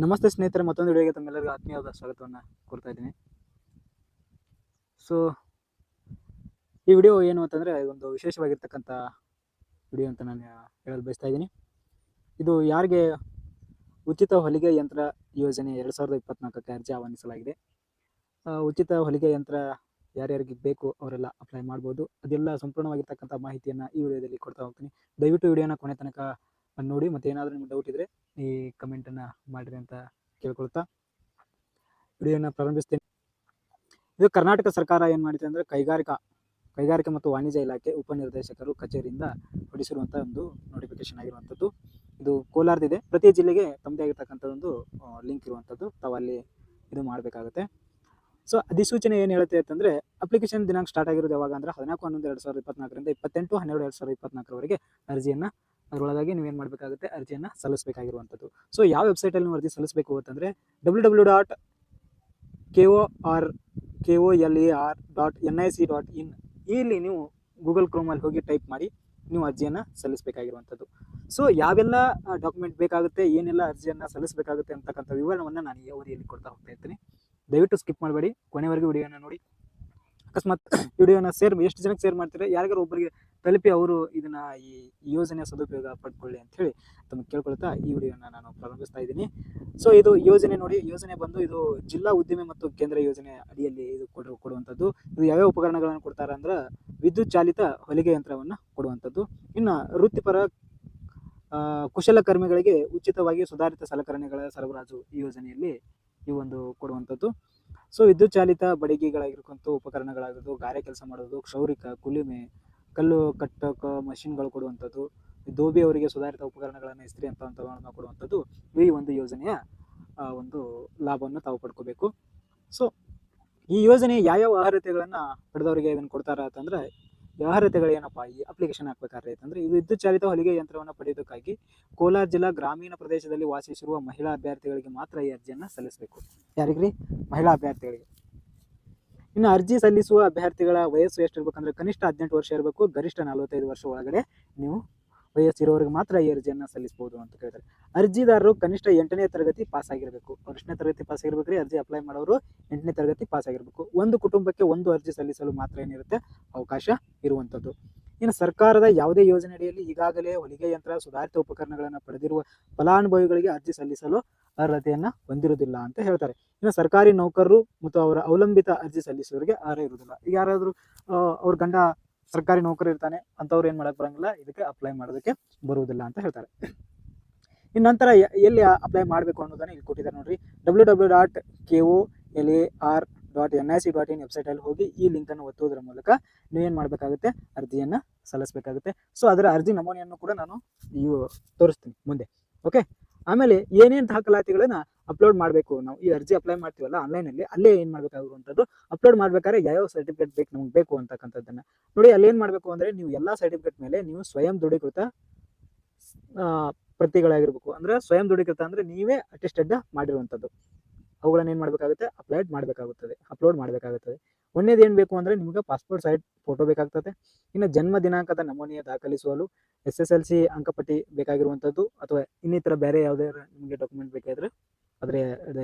ನಮಸ್ತೆ ಸ್ನೇಹಿತರೆ, ಮತ್ತೊಂದು ವಿಡಿಯೋಗೆ ತಮ್ಮೆಲ್ಲರಿಗೂ ಆತ್ಮೀಯವಾದ ಸ್ವಾಗತವನ್ನು ಕೊಡ್ತಾ ಇದ್ದೀನಿ. ಸೊ ಈ ವಿಡಿಯೋ ಏನು ಅಂತಂದರೆ, ಒಂದು ವಿಶೇಷವಾಗಿರ್ತಕ್ಕಂಥ ವಿಡಿಯೋ ಅಂತ ನಾನು ಹೇಳಲು ಬಯಸ್ತಾ ಇದ್ದೀನಿ. ಇದು ಯಾರಿಗೆ ಉಚಿತ ಹೊಲಿಗೆ ಯಂತ್ರ ಯೋಜನೆ ಎರಡು ಸಾವಿರದ ಇಪ್ಪತ್ನಾಲ್ಕಕ್ಕೆ ಅರ್ಜಿ ಆಹ್ವಾನಿಸಲಾಗಿದೆ. ಉಚಿತ ಹೊಲಿಗೆ ಯಂತ್ರ ಯಾರ್ಯಾರಿಗೆ ಬೇಕು ಅವರೆಲ್ಲ ಅಪ್ಲೈ ಮಾಡ್ಬೋದು. ಅದೆಲ್ಲ ಸಂಪೂರ್ಣವಾಗಿರ್ತಕ್ಕಂಥ ಮಾಹಿತಿಯನ್ನು ಈ ವಿಡಿಯೋದಲ್ಲಿ ಕೊಡ್ತಾ ಹೋಗ್ತೀನಿ. ದಯವಿಟ್ಟು ವಿಡಿಯೋನ ಕೊನೆ ತನಕ ನೋಡಿ ಮತ್ತೆ ಏನಾದರೂ ನಿಮ್ಗೆ ಡೌಟ್ ಇದ್ದರೆ ಈ ಕಮೆಂಟನ್ನು ಮಾಡಿರಿ ಅಂತ ಕೇಳ್ಕೊಳ್ತಾ ವಿಡಿಯೋನ ಪ್ರಾರಂಭಿಸ್ತೇನೆ. ಇದು ಕರ್ನಾಟಕ ಸರ್ಕಾರ ಏನು ಮಾಡಿದೆ ಅಂದರೆ ಕೈಗಾರಿಕಾ, ಕೈಗಾರಿಕೆ ಮತ್ತು ವಾಣಿಜ್ಯ ಇಲಾಖೆ ಉಪನಿರ್ದೇಶಕರು ಕಚೇರಿಯಿಂದ ಹೊರಡಿಸಿರುವಂಥ ಒಂದು ನೋಟಿಫಿಕೇಶನ್ ಆಗಿರುವಂಥದ್ದು. ಇದು ಕೋಲಾರದಿದೆ ಪ್ರತಿ ಜಿಲ್ಲೆಗೆ ತಮ್ಮದೇ ಆಗಿರ್ತಕ್ಕಂಥ ಒಂದು ಲಿಂಕ್ ಇರುವಂಥದ್ದು. ತಾವು ಅಲ್ಲಿ ಇದು ಮಾಡಬೇಕಾಗುತ್ತೆ. ಸೊ ಅಧಿಸೂಚನೆ ಏನು ಹೇಳುತ್ತೆ ಅಂತಂದರೆ ಅಪ್ಲಿಕೇಶನ್ ದಿನಾಂಕ ಸ್ಟಾರ್ಟ್ ಆಗಿರೋದು ಯಾವಾಗ ಅಂದರೆ ಹದಿನಾಲ್ಕು ಹನ್ನೊಂದು ಎರಡು ಸಾವಿರದ ಇಪ್ಪತ್ನಾಲ್ಕರಿಂದ ಇಪ್ಪತ್ತೆಂಟು ಹನ್ನೆರಡು ಎರಡು ಸಾವಿರದ ಇಪ್ಪತ್ನಾಲ್ಕರವರೆಗೆ ಅರ್ಜಿಯನ್ನು ಅದರೊಳಗಾಗಿ ನೀವೇನು ಮಾಡಬೇಕಾಗುತ್ತೆ ಅರ್ಜಿಯನ್ನು ಸಲ್ಲಿಸಬೇಕಾಗಿರುವಂಥದ್ದು. ಸೊ ಯಾವ ವೆಬ್ಸೈಟಲ್ಲಿ ನೀವು ಅರ್ಜಿ ಸಲ್ಲಿಸಬೇಕು ಅಂತಂದರೆ W W dot K O R K O L A R dot N I C dot in ಇಲ್ಲಿ ನೀವು ಗೂಗಲ್ ಕ್ರೋಮಲ್ಲಿ ಹೋಗಿ ಟೈಪ್ ಮಾಡಿ ನೀವು ಅರ್ಜಿಯನ್ನು ಸಲ್ಲಿಸಬೇಕಾಗಿರುವಂಥದ್ದು. ಸೊ ಯಾವೆಲ್ಲ ಡಾಕ್ಯುಮೆಂಟ್ ಬೇಕಾಗುತ್ತೆ, ಏನೆಲ್ಲ ಅರ್ಜಿಯನ್ನು ಸಲ್ಲಿಸಬೇಕಾಗುತ್ತೆ ಅಂತಕ್ಕಂಥ ವಿವರಣವನ್ನು ನಾನು ಈ ಅವಧಿಯಲ್ಲಿ ಕೊಡ್ತಾ ಹೋಗ್ತಾ ಇರ್ತೀನಿ. ದಯವಿಟ್ಟು ಸ್ಕಿಪ್ ಮಾಡಬೇಡಿ. ಕೊನೆವರೆಗೂ ವಿಡಿಯೋನ ನೋಡಿ. ಅಕಸ್ಮಾತ್ ವಿಡಿಯೋನ ಶೇರ್ ಎಷ್ಟು ಜನಕ್ಕೆ ಶೇರ್ ಮಾಡ್ತೀರಾ? ಯಾರಿಗಾರು ಒಬ್ಬರಿಗೆ ತಲುಪಿ ಅವರು ಇದನ್ನ ಈ ಯೋಜನೆಯ ಸದುಪಯೋಗ ಪಡ್ಕೊಳ್ಳಿ ಅಂತ ಹೇಳಿ ತಮಗೆ ಕೇಳ್ಕೊಳ್ತಾ ಈ ವಿಡಿಯೋನ ನಾನು ಪ್ರಾರಂಭಿಸ್ತಾ ಇದ್ದೀನಿ. ಸೊ ಇದು ಯೋಜನೆ ನೋಡಿ, ಯೋಜನೆ ಬಂದು ಇದು ಜಿಲ್ಲಾ ಉದ್ದಿಮೆ ಮತ್ತು ಕೇಂದ್ರ ಯೋಜನೆ ಅಡಿಯಲ್ಲಿ ಇದು ಕೊಡು ಕೊಡುವಂಥದ್ದು. ಇದು ಯಾವ್ಯಾವ ಉಪಕರಣಗಳನ್ನು ಕೊಡ್ತಾರೆ ಅಂದ್ರೆ ವಿದ್ಯುತ್ ಚಾಲಿತ ಹೊಲಿಗೆ ಯಂತ್ರವನ್ನು ಕೊಡುವಂಥದ್ದು. ಇನ್ನು ವೃತ್ತಿಪರ ಕುಶಲಕರ್ಮಿಗಳಿಗೆ ಉಚಿತವಾಗಿ ಸುಧಾರಿತ ಸಲಕರಣೆಗಳ ಸರಬರಾಜು ಈ ಯೋಜನೆಯಲ್ಲಿ ಈ ಒಂದು ಕೊಡುವಂಥದ್ದು. ಸೊ ವಿದ್ಯುತ್ ಚಾಲಿತ ಬಡಗಿಗಳಾಗಿರ್ಕೊಂತ ಉಪಕರಣಗಳಾಗೋದು ಗಾರೆ ಕೆಲಸ ಮಾಡೋದು, ಕ್ಷೌರಿಕ, ಕುಲುಮೆ, ಕಲ್ಲು ಕಟ್ಟಕ ಮಷಿನ್ಗಳು ಕೊಡುವಂಥದ್ದು, ದೋಬಿ ಅವರಿಗೆ ಸುಧಾರಿತ ಉಪಕರಣಗಳನ್ನು ಇಸ್ತ್ರಿ ಅಂತ ಕೊಡುವಂಥದ್ದು ಈ ಒಂದು ಯೋಜನೆಯ ಒಂದು ಲಾಭವನ್ನು ತಾವು ಪಡ್ಕೋಬೇಕು. ಸೊ ಈ ಯೋಜನೆ ಯಾವ್ಯಾವ ಅರ್ಹತೆಗಳನ್ನು ಪಡೆದವರಿಗೆ ಇದನ್ನು ಕೊಡ್ತಾರ ಅಂತಂದ್ರೆ ಏನಪ್ಪ ಈ ಅಪ್ಲಿಕೇಶನ್ ಹಾಕಬೇಕಾದ್ರೆ ಅಂತಂದ್ರೆ ಇದು ವಿದ್ಯುತ್ ಚಾಲಿತ ಹೊಲಿಗೆ ಯಂತ್ರವನ್ನು ಪಡೆಯೋದಕ್ಕಾಗಿ ಕೋಲಾರ ಜಿಲ್ಲಾ ಗ್ರಾಮೀಣ ಪ್ರದೇಶದಲ್ಲಿ ವಾಸಿಸಿರುವ ಮಹಿಳಾ ಅಭ್ಯರ್ಥಿಗಳಿಗೆ ಮಾತ್ರ ಈ ಅರ್ಜಿಯನ್ನು ಸಲ್ಲಿಸಬೇಕು. ಯಾರಿಗ್ರಿ? ಮಹಿಳಾ ಅಭ್ಯರ್ಥಿಗಳಿಗೆ. ಇನ್ನು ಅರ್ಜಿ ಸಲ್ಲಿಸುವ ಅಭ್ಯರ್ಥಿಗಳ ವಯಸ್ಸು ಎಷ್ಟಿರ್ಬೇಕಂದ್ರೆ ಕನಿಷ್ಠ ಹದಿನೆಂಟು ವರ್ಷ ಇರಬೇಕು, ಗರಿಷ್ಠ ನಲವತ್ತೈದು ವರ್ಷ ಒಳಗಡೆ ನೀವು ವಯಸ್ಸಿರೋರಿಗೆ ಮಾತ್ರ ಈ ಅರ್ಜಿಯನ್ನು ಸಲ್ಲಿಸಬಹುದು ಅಂತ ಕೇಳ್ತಾರೆ. ಅರ್ಜಿದಾರರು ಕನಿಷ್ಠ ಎಂಟನೇ ತರಗತಿ ಪಾಸ್ ಆಗಿರಬೇಕು. ಎಷ್ಟನೇ ತರಗತಿ ಪಾಸ್ ಆಗಿರ್ಬೇಕ್ರಿ, ಅರ್ಜಿ ಅಪ್ಲೈ ಮಾಡೋರು ಎಂಟನೇ ತರಗತಿ ಪಾಸ್ ಆಗಿರಬೇಕು. ಒಂದು ಕುಟುಂಬಕ್ಕೆ ಒಂದು ಅರ್ಜಿ ಸಲ್ಲಿಸಲು ಮಾತ್ರ ಏನಿರುತ್ತೆ? ಅವಕಾಶ ಇರುವಂಥದ್ದು. ಇನ್ನು ಸರ್ಕಾರದ ಯಾವುದೇ ಯೋಜನೆ ಅಡಿಯಲ್ಲಿ ಈಗಾಗಲೇ ಹೊಲಿಗೆ ಯಂತ್ರ, ಸುಧಾರಿತ ಉಪಕರಣಗಳನ್ನು ಪಡೆದಿರುವ ಫಲಾನುಭವಿಗಳಿಗೆ ಅರ್ಜಿ ಸಲ್ಲಿಸಲು ಅರ್ಹತೆಯನ್ನು ಹೊಂದಿರುವುದಿಲ್ಲ ಅಂತ ಹೇಳ್ತಾರೆ. ಇನ್ನು ಸರ್ಕಾರಿ ನೌಕರರು ಮತ್ತು ಅವರ ಅವಲಂಬಿತ ಅರ್ಜಿ ಸಲ್ಲಿಸುವವರಿಗೆ ಅರ್ಹ ಇರುವುದಿಲ್ಲ. ಈಗ ಯಾರಾದರೂ ಅವ್ರ ಗಂಡ ಸರ್ಕಾರಿ ನೌಕರಿ ಇರ್ತಾನೆ, ಅಂಥವ್ರು ಏನು ಮಾಡಕ್ ಬರಂಗಿಲ್ಲ, ಇದಕ್ಕೆ ಅಪ್ಲೈ ಮಾಡೋದಕ್ಕೆ ಬರುವುದಿಲ್ಲ ಅಂತ ಹೇಳ್ತಾರೆ. ಇನ್ನು ನಂತರ ಎಲ್ಲಿ ಅಪ್ಲೈ ಮಾಡಬೇಕು ಅನ್ನೋದನ್ನ ಇಲ್ಲಿ ಕೊಟ್ಟಿದ್ದಾರೆ ನೋಡ್ರಿ. W W dot K O L A R dot N I C dot in ವೆಬ್ಸೈಟಲ್ಲಿ ಹೋಗಿ ಈ ಲಿಂಕನ್ನು ಒತ್ತೋದ್ರ ಮೂಲಕ ನೀವೇನು ಮಾಡಬೇಕಾಗುತ್ತೆ, ಅರ್ಜಿಯನ್ನು ಸಲ್ಲಿಸಬೇಕಾಗುತ್ತೆ. ಸೊ ಅದರ ಅರ್ಜಿ ನಮೂನೆಯನ್ನು ಕೂಡ ನಾನು ಇವು ತೋರಿಸ್ತೀನಿ ಮುಂದೆ. ಓಕೆ ಆಮೇಲೆ ಏನೇನು ದಾಖಲಾತಿಗಳನ್ನ ಅಪ್ಲೋಡ್ ಮಾಡಬೇಕು. ನಾವು ಈ ಅರ್ಜಿ ಅಪ್ಲೈ ಮಾಡ್ತೀವಲ್ಲ ಆನ್ಲೈನಲ್ಲಿ ಅಲ್ಲೇ ಏನು ಮಾಡಬೇಕಾಗಿರುವಂಥದ್ದು ಅಪ್ಲೋಡ್ ಮಾಡ್ಬೇಕಾದ್ರೆ ಯಾವ್ಯಾವ ಸರ್ಟಿಫಿಕೇಟ್ ಬೇಕು ನಮ್ಗೆ ಬೇಕು ಅಂತಕ್ಕಂಥದ್ದನ್ನ. ನೋಡಿ ಅಲ್ಲಿ ಏನು ಮಾಡಬೇಕು ಅಂದರೆ ನೀವು ಎಲ್ಲ ಸರ್ಟಿಫಿಕೇಟ್ ಮೇಲೆ ನೀವು ಸ್ವಯಂ ದೃಢೀಕೃತ ಪ್ರತಿಗಳಾಗಿರ್ಬೇಕು. ಅಂದ್ರೆ ಸ್ವಯಂ ದೃಢೀಕೃತ ಅಂದ್ರೆ ನೀವೇ ಅಟೆಸ್ಟೆಡ್ ಮಾಡಿರುವಂಥದ್ದು. ಅವುಗಳನ್ನು ಏನು ಮಾಡಬೇಕಾಗುತ್ತೆ? ಅಪ್ಲೈಡ್ ಮಾಡಬೇಕಾಗುತ್ತದೆ. ಅಪ್ಲೋಡ್ ಮಾಡಬೇಕಾಗುತ್ತದೆ. ಒಂದೇದು ಏನು ಬೇಕು ಅಂದರೆ ನಿಮಗೆ ಪಾಸ್ಪೋರ್ಟ್ ಸೈಡ್ ಫೋಟೋ ಬೇಕಾಗ್ತದೆ. ಇನ್ನು ಜನ್ಮ ದಿನಾಂಕದ ನಮೂನೆಯ ದಾಖಲಿಸಲು ಎಸ್ ಎಸ್ ಎಲ್ ಸಿ ಅಂಕಪಟ್ಟಿ ಬೇಕಾಗಿರುವಂಥದ್ದು, ಅಥವಾ ಇನ್ನಿತರ ಬೇರೆ ಯಾವುದೇ ನಿಮಗೆ ಡಾಕ್ಯುಮೆಂಟ್ ಬೇಕಾದ್ರೆ ಅದರ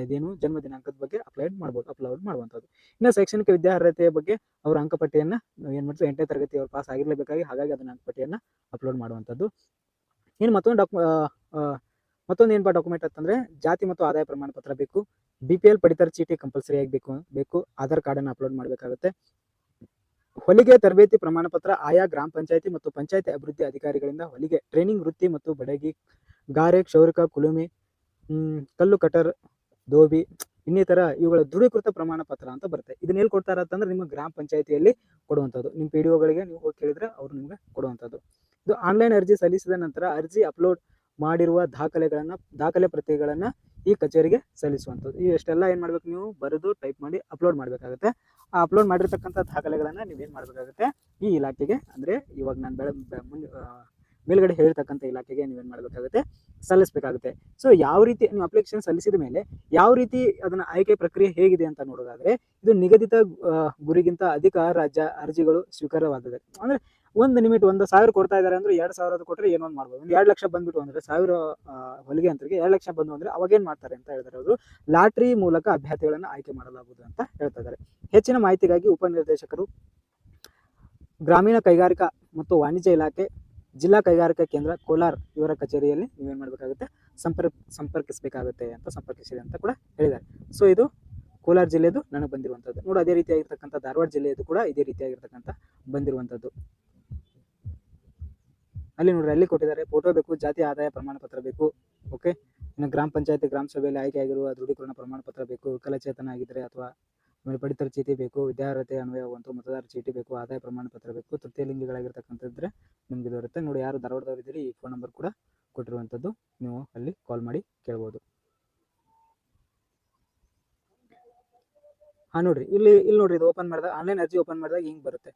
ಇದೇನು ಜನ್ಮ ದಿನಾಂಕದ ಬಗ್ಗೆ ಅಪ್ಲೈಡ್ ಮಾಡ್ಬೋದು ಅಪ್ಲೋಡ್ ಮಾಡುವಂಥದ್ದು. ಇನ್ನು ಶೈಕ್ಷಣಿಕ ವಿದ್ಯಾರ್ಹತೆಯ ಬಗ್ಗೆ ಅವರ ಅಂಕಪಟ್ಟಿಯನ್ನು ಏನು ಮಾಡ್ತೀವಿ ಎಂಟನೇ ತರಗತಿ ಅವರು ಪಾಸ್ ಆಗಿರಲೇಬೇಕಾಗಿ ಹಾಗಾಗಿ ಅದನ್ನ ಅಂಕಪಟ್ಟಿಯನ್ನು ಅಪ್ಲೋಡ್ ಮಾಡುವಂಥದ್ದು. ಇನ್ನು ಮತ್ತೊಂದು ಡಾಕ್ ಮತ್ತೊಂದು ಏನಪ್ಪ ಡಾಕ್ಯುಮೆಂಟ್ ಅಂತಂದ್ರೆ ಜಾತಿ ಮತ್ತು ಆದಾಯ ಪ್ರಮಾಣ ಪತ್ರ ಬೇಕು. ಬಿ ಪಿ ಎಲ್ ಪಡಿತರ ಚೀಟಿ ಕಂಪಲ್ಸರಿ ಆಗಬೇಕು ಬೇಕು ಆಧಾರ್ ಕಾರ್ಡನ್ನು ಅಪ್ಲೋಡ್ ಮಾಡಬೇಕಾಗುತ್ತೆ. ಹೊಲಿಗೆ ತರಬೇತಿ ಪ್ರಮಾಣ ಪತ್ರ ಆಯಾ ಗ್ರಾಮ ಪಂಚಾಯತಿ ಮತ್ತು ಪಂಚಾಯತಿ ಅಭಿವೃದ್ಧಿ ಅಧಿಕಾರಿಗಳಿಂದ ಹೊಲಿಗೆ ಟ್ರೈನಿಂಗ್ ವೃತ್ತಿ ಮತ್ತು ಬಡಗಿ, ಗಾರೆ, ಕ್ಷೌರಿಕ, ಕುಲುಮೆ ಕಲ್ಲು ಕಟರ್, ದೋಬಿ, ಇನ್ನಿತರ ಇವುಗಳ ದೃಢೀಕೃತ ಪ್ರಮಾಣ ಪತ್ರ ಅಂತ ಬರುತ್ತೆ. ಇದನ್ನ ಎಲ್ಲಿ ಕೊಡ್ತಾರ ಅಂತಂದ್ರೆ ನಿಮ್ಮ ಗ್ರಾಮ ಪಂಚಾಯತಿಯಲ್ಲಿ ಕೊಡುವಂಥದ್ದು. ನಿಮ್ಮ ಪಿ ಡಿ ಒಗಳಿಗೆ ನೀವು ಹೋಗಿ ಕೇಳಿದ್ರೆ ಅವರು ನಿಮಗೆ ಕೊಡುವಂಥದ್ದು. ಇದು ಆನ್ಲೈನ್ ಅರ್ಜಿ ಸಲ್ಲಿಸಿದ ನಂತರ ಅರ್ಜಿ ಅಪ್ಲೋಡ್ ಮಾಡಿರುವ ದಾಖಲೆಗಳನ್ನು, ದಾಖಲೆ ಪ್ರತಿಗಳನ್ನು ಈ ಕಚೇರಿಗೆ ಸಲ್ಲಿಸುವಂಥದ್ದು. ಈ ಇಷ್ಟೆಲ್ಲ ಏನು ಮಾಡ್ಬೇಕು ನೀವು? ಬರೆದು ಟೈಪ್ ಮಾಡಿ ಅಪ್ಲೋಡ್ ಮಾಡಬೇಕಾಗುತ್ತೆ. ಆ ಅಪ್ಲೋಡ್ ಮಾಡಿರ್ತಕ್ಕಂಥ ದಾಖಲೆಗಳನ್ನು ನೀವೇನು ಮಾಡಬೇಕಾಗುತ್ತೆ? ಈ ಇಲಾಖೆಗೆ ಅಂದರೆ ಇವಾಗ ನಾನು ಬೆಳೆ ಮುಂದೆ ಮೇಲ್ಗಡೆ ಹೇಳಿರ್ತಕ್ಕಂಥ ಇಲಾಖೆಗೆ ನೀವೇನು ಮಾಡಬೇಕಾಗುತ್ತೆ? ಸಲ್ಲಿಸಬೇಕಾಗುತ್ತೆ. ಸೊ ಯಾವ ರೀತಿ ನೀವು ಅಪ್ಲಿಕೇಶನ್ ಸಲ್ಲಿಸಿದ ಮೇಲೆ ಯಾವ ರೀತಿ ಅದನ್ನ ಆಯ್ಕೆ ಪ್ರಕ್ರಿಯೆ ಹೇಗಿದೆ ಅಂತ ನೋಡೋದಾದ್ರೆ, ಇದು ನಿಗದಿತ ಗುರಿಗಿಂತ ಅಧಿಕ ರಾಜ್ಯ ಅರ್ಜಿಗಳು ಸ್ವೀಕಾರವಾಗಿದೆ ಅಂದ್ರೆ ಒಂದು ನಿಮಿಟ್ ಒಂದು ಸಾವಿರ ಕೊಡ್ತಾ ಇದ್ದಾರೆ ಅಂದ್ರೆ ಎರಡು ಸಾವಿರದ ಕೊಟ್ಟರೆ ಏನೊಂದು ಮಾಡ್ಬೋದು. ಒಂದು ಎರಡು ಲಕ್ಷ ಬಂದ್ಬಿಟ್ಟು ಅಂದ್ರೆ ಸಾವಿರ ಹೊಲಿಗೆ ಅಂತರಿಗೆ ಎರಡು ಲಕ್ಷ ಬಂದು ಅಂದ್ರೆ ಅವಾಗ ಏನು ಮಾಡ್ತಾರೆ ಅಂತ ಹೇಳ್ತಾರೆ ಅವರು ಲಾಟ್ರಿ ಮೂಲಕ ಅಭ್ಯರ್ಥಿಗಳನ್ನು ಆಯ್ಕೆ ಮಾಡಲಾಗುವುದು ಅಂತ ಹೇಳ್ತಾ ಇದ್ದಾರೆ. ಹೆಚ್ಚಿನ ಮಾಹಿತಿಗಾಗಿ ಉಪನಿರ್ದೇಶಕರು, ಗ್ರಾಮೀಣ ಕೈಗಾರಿಕಾ ಮತ್ತು ವಾಣಿಜ್ಯ ಇಲಾಖೆ ಜಿಲ್ಲಾ ಕೈಗಾರಿಕಾ ಕೇಂದ್ರ ಕೋಲಾರ ಇವರ ಕಚೇರಿಯಲ್ಲಿ ನೀವೇನು ಮಾಡಬೇಕಾಗುತ್ತೆ? ಸಂಪರ್ಕ ಸಂಪರ್ಕಿಸಬೇಕಾಗುತ್ತೆ ಅಂತ ಸಂಪರ್ಕಿಸಿದೆ ಅಂತ ಕೂಡ ಹೇಳಿದ್ದಾರೆ. ಸೊ ಇದು ಕೋಲಾರ ಜಿಲ್ಲೆದು ನನಗೆ ಬಂದಿರುವಂಥದ್ದು ನೋಡಿ, ಅದೇ ರೀತಿಯಾಗಿರ್ತಕ್ಕಂಥ ಧಾರವಾಡ ಜಿಲ್ಲೆಯದು ಕೂಡ ಇದೇ ರೀತಿಯಾಗಿರ್ತಕ್ಕಂಥ ಬಂದಿರುವಂಥದ್ದು ಅಲ್ಲಿ ನೋಡ್ರಿ, ಅಲ್ಲಿ ಕೊಟ್ಟಿದ್ದಾರೆ. ಫೋಟೋ ಬೇಕು, ಜಾತಿ ಆದಾಯ, ಪ್ರಮಾಣ ಪತ್ರ ಬೇಕು ಓಕೆ ಇನ್ನು ಗ್ರಾಮ ಪಂಚಾಯತಿ, ಗ್ರಾಮ ಸಭೆಯಲ್ಲಿ ಆಯ್ಕೆ ಆಗಿರುವ ದೃಢೀಕರಣ ಪ್ರಮಾಣ ಪತ್ರ ಬೇಕು ಕಲಚೇತನ ಆಗಿದ್ರೆ ಅಥವಾ ಆಮೇಲೆ ಪಡಿತರ ಚೀಟಿ ಬೇಕು, ವಿದ್ಯಾರ್ಹತೆ ಅನ್ವಯವಂತು ಮತದಾರ ಚೀಟಿ ಬೇಕು, ಆದಾಯ ಪ್ರಮಾಣ ಪತ್ರ ಬೇಕು, ತೃತೀಯ ಲಿಂಗಿಗಳಾಗಿರ್ತಕ್ಕಂಥದ್ದರೆ ನಿಮ್ಗೆ ಇದು ಇರುತ್ತೆ ನೋಡಿ ಯಾರು ಧಾರವಾಡದವ್ರು ಇದ್ದೀರಿ ಈ ಫೋನ್ ನಂಬರ್ ಕೂಡ ಕೊಟ್ಟಿರುವಂಥದ್ದು ನೀವು ಅಲ್ಲಿ ಕಾಲ್ ಮಾಡಿ ಕೇಳ್ಬೋದು. ಹಾ, ನೋಡ್ರಿ, ಇಲ್ಲಿ ಇಲ್ಲಿ ನೋಡ್ರಿ, ಇದು ಓಪನ್ ಮಾಡಿದಾಗ ಆನ್ಲೈನ್ ಅರ್ಜಿ ಓಪನ್ ಮಾಡಿದಾಗ ಹಿಂಗೆ ಬರುತ್ತೆ.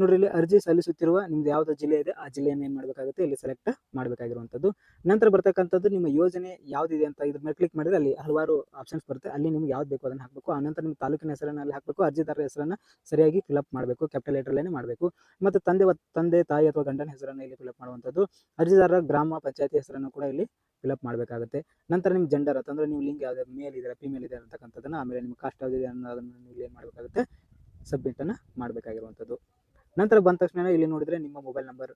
ನೋಡ್ರಿ, ಇಲ್ಲಿ ಅರ್ಜಿ ಸಲ್ಲಿಸುತ್ತಿರುವ ನಿಮ್ದು ಯಾವ್ದು ಜಿಲ್ಲೆ ಇದೆ, ಆ ಜಿಲ್ಲೆಯನ್ನು ಏನು ಮಾಡಬೇಕಾಗುತ್ತೆ, ಇಲ್ಲಿ ಸೆಲೆಕ್ಟ್ ಮಾಡಬೇಕಾಗಿರುವಂಥದ್ದು. ನಂತರ ಬರ್ತಕ್ಕಂಥದ್ದು ನಿಮ್ಮ ಯೋಜನೆ ಯಾವ್ದಿದೆ ಅಂತ ಇದ್ರ ಮೇಲೆ ಕ್ಲಿಕ್ ಮಾಡಿದ್ರೆ ಅಲ್ಲಿ ಹಲವಾರು ಆಪ್ಷನ್ಸ್ ಬರುತ್ತೆ. ಅಲ್ಲಿ ನಿಮ್ಗೆ ಯಾವ್ದು ಬೇಕು ಅದನ್ನ ಹಾಕಬೇಕು. ಆನಂತರ ನಿಮ್ಮ ತಾಲೂಕಿನ ಹೆಸರನ್ನು ಅಲ್ಲಿ ಹಾಕಬೇಕು, ಅರ್ಜಿದಾರರ ಹೆಸರನ್ನ ಸರಿಯಾಗಿ ಫಿಲಪ್ ಮಾಡಬೇಕು ಕ್ಯಾಪಿಟಲ್ ಲೆಟರ್ಲೇ ಮಾಡಬೇಕು. ಮತ್ತು ತಂದೆ ತಂದೆ, ತಾಯಿ ಅಥವಾ ಗಂಡನ ಹೆಸರನ್ನು ಇಲ್ಲಿ ಫಿಲಪ್ ಮಾಡುವಂಥದ್ದು. ಅರ್ಜಿದಾರರ ಗ್ರಾಮ ಪಂಚಾಯತಿ ಹೆಸರನ್ನು ಕೂಡ ಇಲ್ಲಿ ಫಿಲಪ್ ಮಾಡಬೇಕಾಗುತ್ತೆ. ನಂತರ ನಿಮ್ಮ ಜೆಂಡರ್ ಅಂತಂದ್ರೆ ನೀವು ಲಿಂಗ್ ಯಾವ್ದು ಮೇಲ್ ಇದೆ ಫಿಮೇಲ್ ಇದೆ ಅಂತಕ್ಕಂಥದ್ದನ್ನ ಆಮೇಲೆ ನಿಮ್ಮ ಕಾಸ್ಟ್ ಯಾವ್ದಿದೆ ಅನ್ನೋದನ್ನು ನೀವು ಏನು ಮಾಡಬೇಕಾಗುತ್ತೆ ಸಬ್ಮಿಟನ್ನು ಮಾಡಬೇಕಾಗಿರುವಂಥದ್ದು. ನಂತರ ಬಂದ ತಕ್ಷಣ ಇಲ್ಲಿ ನೋಡಿದ್ರೆ ನಿಮ್ಮ ಮೊಬೈಲ್ ನಂಬರ್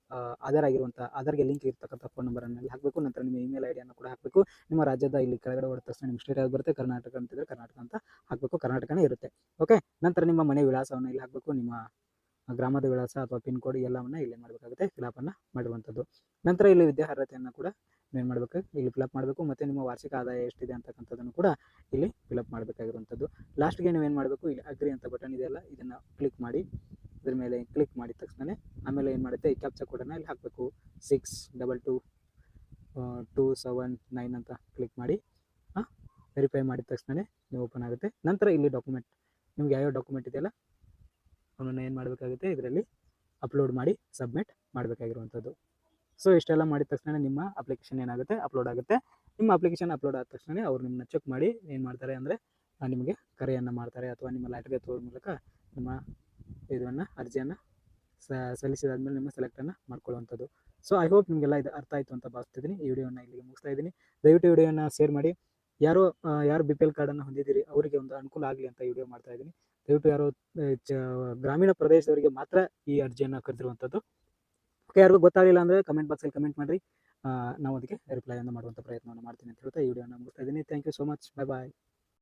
ಆಧಾರ್ ಆಗಿರುವಂಥ ಆಧಾರ್ಗೆ ಲಿಂಕ್ ಇರ್ತಕ್ಕಂಥ ಫೋನ್ ನಂಬರನ್ನು ಇಲ್ಲಿ ಹಾಕಬೇಕು. ನಂತರ ನಿಮ್ಮ ಇಮೇಲ್ ಐಡಿಯನ್ನು ಡಿಯನ್ನು ಕೂಡ ಹಾಕಬೇಕು. ನಿಮ್ಮ ರಾಜ್ಯದ ಇಲ್ಲಿ ಕೆಳಗಡೆ ಹೊಡೆದ ತಕ್ಷಣ ನಿಮ್ಮ ಸ್ಟೇಟ್ ಬರುತ್ತೆ, ಕರ್ನಾಟಕ ಅಂತಿದ್ರೆ ಕರ್ನಾಟಕ ಅಂತ ಹಾಕಬೇಕು. ಕರ್ನಾಟಕನೇ ಇರುತ್ತೆ. ಓಕೆ ನಂತರ ನಿಮ್ಮ ಮನೆ ವಿಳಾಸವನ್ನು ಇಲ್ಲಿ ಹಾಕಬೇಕು. ನಿಮ್ಮ ಗ್ರಾಮದ ವಿಳಾಸ ಅಥವಾ ಪಿನ್ ಕೋಡ್ ಎಲ್ಲವನ್ನ ಇಲ್ಲಿ ಮಾಡಬೇಕಾಗುತ್ತೆ. ಫಿಲಪನ್ನು ಮಾಡುವಂಥದ್ದು ನಂತರ ಇಲ್ಲಿ ವಿದ್ಯಾರ್ಹತೆಯನ್ನು ಕೂಡ ಏನು ಮಾಡಬೇಕು? ಇಲ್ಲಿ ಫಿಲಪ್ ಮಾಡಬೇಕು. ಮತ್ತು ನಿಮ್ಮ ವಾರ್ಷಿಕ ಆದಾಯ ಎಷ್ಟಿದೆ ಅಂತಕ್ಕಂಥದ್ದನ್ನು ಕೂಡ ಇಲ್ಲಿ ಫಿಲಪ್ ಮಾಡಬೇಕಾಗಿರುವಂಥದ್ದು ಲಾಸ್ಟ್ಗೆ ನೀವು ಏನು ಮಾಡಬೇಕು? ಇಲ್ಲಿ ಅಗ್ರಿ ಅಂತ ಬಟನ್ ಇದೆಯಲ್ಲ ಇದನ್ನು ಕ್ಲಿಕ್ ಮಾಡಿ. ಇದ್ರ ಮೇಲೆ ಕ್ಲಿಕ್ ಮಾಡಿದ ತಕ್ಷಣ ಆಮೇಲೆ ಏನು ಮಾಡುತ್ತೆ, ಈ ಕ್ಯಾಪ್ಚಾ ಕೋಡನ್ನು ಇಲ್ಲಿ ಹಾಕಬೇಕು. Six double two two seven nine ಅಂತ ಕ್ಲಿಕ್ ಮಾಡಿ ವೆರಿಫೈ ಮಾಡಿದ ತಕ್ಷಣ ನೀವು ಓಪನ್ ಆಗುತ್ತೆ. ನಂತರ ಇಲ್ಲಿ ಡಾಕ್ಯುಮೆಂಟ್ ನಿಮ್ಗೆ ಯಾವ್ಯಾವ ಡಾಕ್ಯುಮೆಂಟ್ ಇದೆಯಲ್ಲ ಅವನ್ನ ಏನು ಮಾಡಬೇಕಾಗುತ್ತೆ, ಇದರಲ್ಲಿ ಅಪ್ಲೋಡ್ ಮಾಡಿ ಸಬ್ಮಿಟ್ ಮಾಡಬೇಕಾಗಿರುವಂಥದ್ದು. ಸೊ ಇಷ್ಟೆಲ್ಲ ಮಾಡಿದ ತಕ್ಷಣ ನಿಮ್ಮ ಅಪ್ಲಿಕೇಶನ್ ಏನಾಗುತ್ತೆ ಅಪ್ಲೋಡ್ ಆಗುತ್ತೆ. ನಿಮ್ಮ ಅಪ್ಲಿಕೇಶನ್ ಅಪ್ಲೋಡ್ ಆದ ತಕ್ಷಣ ಅವ್ರು ನಿಮ್ಮನ್ನ ಚೆಕ್ ಮಾಡಿ ಏನು ಮಾಡ್ತಾರೆ ಅಂದರೆ ನಿಮಗೆ ಕರೆಯನ್ನು ಮಾಡ್ತಾರೆ ಅಥವಾ ನಿಮ್ಮ ಲ್ಯಾಟ್ರಿಗೆ ತೋರ್ ಮೂಲಕ ನಿಮ್ಮ ಇದನ್ನು ಅರ್ಜಿಯನ್ನು ಸಲ್ಲಿಸಿದಾದ್ಮೇಲೆ ನಿಮ್ಮ ಸೆಲೆಕ್ಟನ್ನು ಮಾಡ್ಕೊಳ್ಳುವಂಥದ್ದು. ಸೊ ಐ ಹೋಪ್ ನಿಮಗೆಲ್ಲ ಇದು ಅರ್ಥ ಆಯಿತು ಅಂತ ಭಾವಿಸ್ತಿದ್ದೀನಿ. ಈ ವಿಡಿಯೋನ ಇಲ್ಲಿಗೆ ಮುಗಿಸ್ತಾ ಇದ್ದೀನಿ. ದಯವಿಟ್ಟು ವಿಡಿಯೋನ ಶೇರ್ ಮಾಡಿ. ಯಾರು ಯಾರು ಬಿ ಪಿ ಎಲ್ ಕಾರ್ಡನ್ನು ಹೊಂದಿದ್ದೀರಿ, ಅವರಿಗೆ ಒಂದು ಅನುಕೂಲ ಆಗಲಿ ಅಂತ ವಿಡಿಯೋ ಮಾಡ್ತಾ ಇದ್ದೀನಿ. ದಯವಿಟ್ಟು ಯಾರು ಗ್ರಾಮೀಣ ಪ್ರದೇಶದವರಿಗೆ ಮಾತ್ರ ಈ ಅರ್ಜಿಯನ್ನು ಕರೆದಿರುವಂಥದ್ದು. ಓಕೆ ಯಾರಿಗೂ ಗೊತ್ತಾಗಲಿಲ್ಲ ಅಂದರೆ ಕಮೆಂಟ್ ಬಾಕ್ಸಲ್ಲಿ ಕಮೆಂಟ್ ಮಾಡಿರಿ. ನಾವು ಅದಕ್ಕೆ ರಿಪ್ಲೈಯನ್ನು ಮಾಡುವಂಥ ಪ್ರಯತ್ನವನ್ನು ಮಾಡ್ತೀನಿ ಅಂತ ಹೇಳ್ತಾ ಈ ವಿಡಿಯೋನ ಮುಗಿಸ್ತಾ ಇದ್ದೀನಿ. Thank you so much bye bye